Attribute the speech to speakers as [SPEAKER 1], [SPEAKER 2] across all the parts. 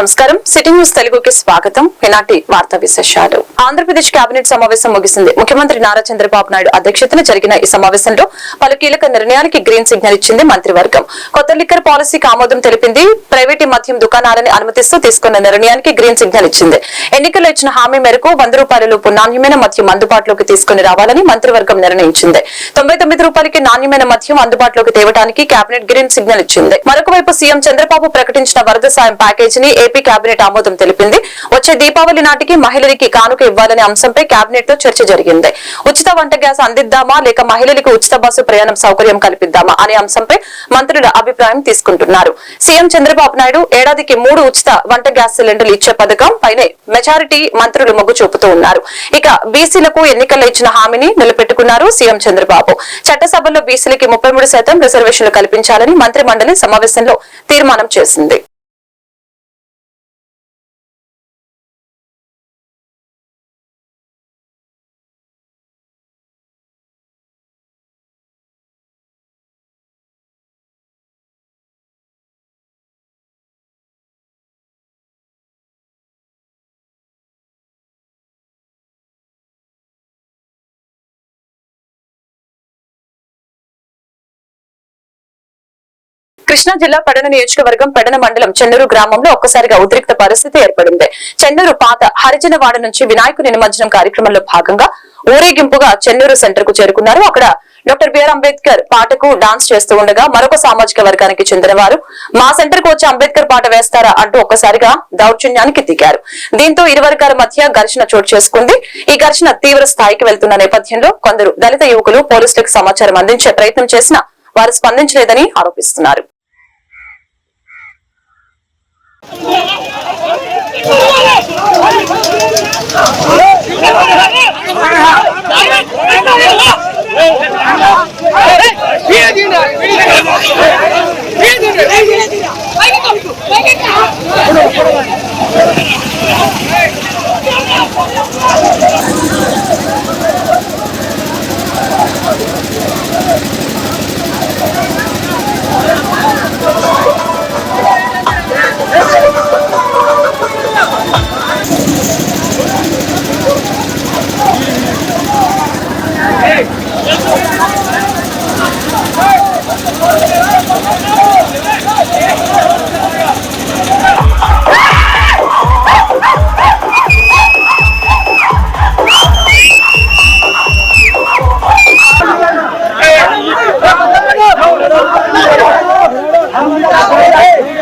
[SPEAKER 1] నమస్కారం. City news తెలుగుకి స్వాగతం. ఈనాటి వార్తా విశేషాలు? ఆంధ్రప్రదేశ్ కేబినెట్ సమావేశం ముగిసింది. ముఖ్యమంత్రి నారా చంద్రబాబు నాయుడు అధ్యక్షతన జరిగిన ఈ సమావేశంలో పలు కీలక నిర్ణయానికి గ్రీన్ సిగ్నల్ ఇచ్చింది మంత్రివర్గం. కొత్త లిక్కర్ పాలసీకి ఆమోదం తెలిపింది. ప్రైవేటు మద్యం దుకాణాలని అనుమతిస్తూ తీసుకున్న నిర్ణయానికి గ్రీన్ సిగ్నల్ ఇచ్చింది. ఎన్నికల్లో ఇచ్చిన హామీ మేరకు వంద రూపాయల లోపు నాణ్యమైన మద్యం అందుబాటులోకి తీసుకుని రావాలని మంత్రివర్గం నిర్ణయించింది. తొంభై రూపాయలకి నాణ్యమైన మద్యం అందుబాటులోకి తేవడానికి కేబినెట్ గ్రీన్ సిగ్నల్ ఇచ్చింది. మరొక మరొకవైపు సీఎం చంద్రబాబు ప్రకటించిన వరద సాయం ప్యాకేజీని ఏపీ కేబినెట్ ఆమోదం తెలిపింది. వచ్చే దీపావళి నాటికి మహిళలకి కానుక ఇవ్వాలనే అంశంపై కేబినెట్లో చర్చ జరిగింది. ఉచిత వంట గ్యాస్ అందిద్దామా లేక మహిళలకు ఉచిత బస్సు ప్రయాణం సౌకర్యం కల్పిద్దామా అనే అంశంపై మంత్రుల అభిప్రాయం తీసుకుంటున్నారు. సీఎం చంద్రబాబు నాయుడు ఏడాదికి మూడు ఉచిత వంట గ్యాస్ సిలిండర్లు ఇచ్చే పథకం పైనే మెజారిటీ మంత్రులు మొగ్గు చూపుతూ ఉన్నారు. ఇక బీసీలకు ఎన్నికల్లో ఇచ్చిన హామీని నిలబెట్టుకున్నారు సీఎం చంద్రబాబు. చట్టసభలో బీసీలకి ముప్పై మూడు శాతం రిజర్వేషన్లు కల్పించాలని మంత్రి మండలి సమావేశం సమావేశంలో తీర్మానం చేసింది. కృష్ణా జిల్లా పడన నియోజకవర్గం పడన మండలం చెన్నూరు గ్రామంలో ఒక్కసారిగా ఉద్రిక్త పరిస్థితి ఏర్పడింది. చెన్నూరు పాత హరిజనవాడ నుంచి వినాయకుని నిమజ్జనం కార్యక్రమంలో భాగంగా ఊరేగింపుగా చెన్నూరు సెంటర్కు చేరుకున్నారు. అక్కడ డాక్టర్ బిఆర్ అంబేద్కర్ పాటకు డాన్స్ చేస్తూ ఉండగా మరొక సామాజిక వర్గానికి చెందిన వారు మా సెంటర్కు వచ్చి అంబేద్కర్ పాట వేస్తారా? అంటూ ఒక్కసారిగా దౌర్జన్యానికి దిగారు. దీంతో ఇరు వర్గాల మధ్య ఘర్షణ చోటు చేసుకుంది. ఈ ఘర్షణ తీవ్ర స్థాయికి వెళ్తున్న నేపథ్యంలో కొందరు దళిత యువకులు పోలీసులకు సమాచారం అందించే ప్రయత్నం చేసినా వారు స్పందించలేదని ఆరోపిస్తున్నారు. Fora, fora, fora, fora.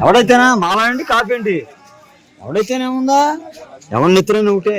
[SPEAKER 2] ఎవడైతేనా? మాలా అండి కాఫీ ఎవడైతేనే ఉందా ఎవరిని ఎత్తున ఒకటే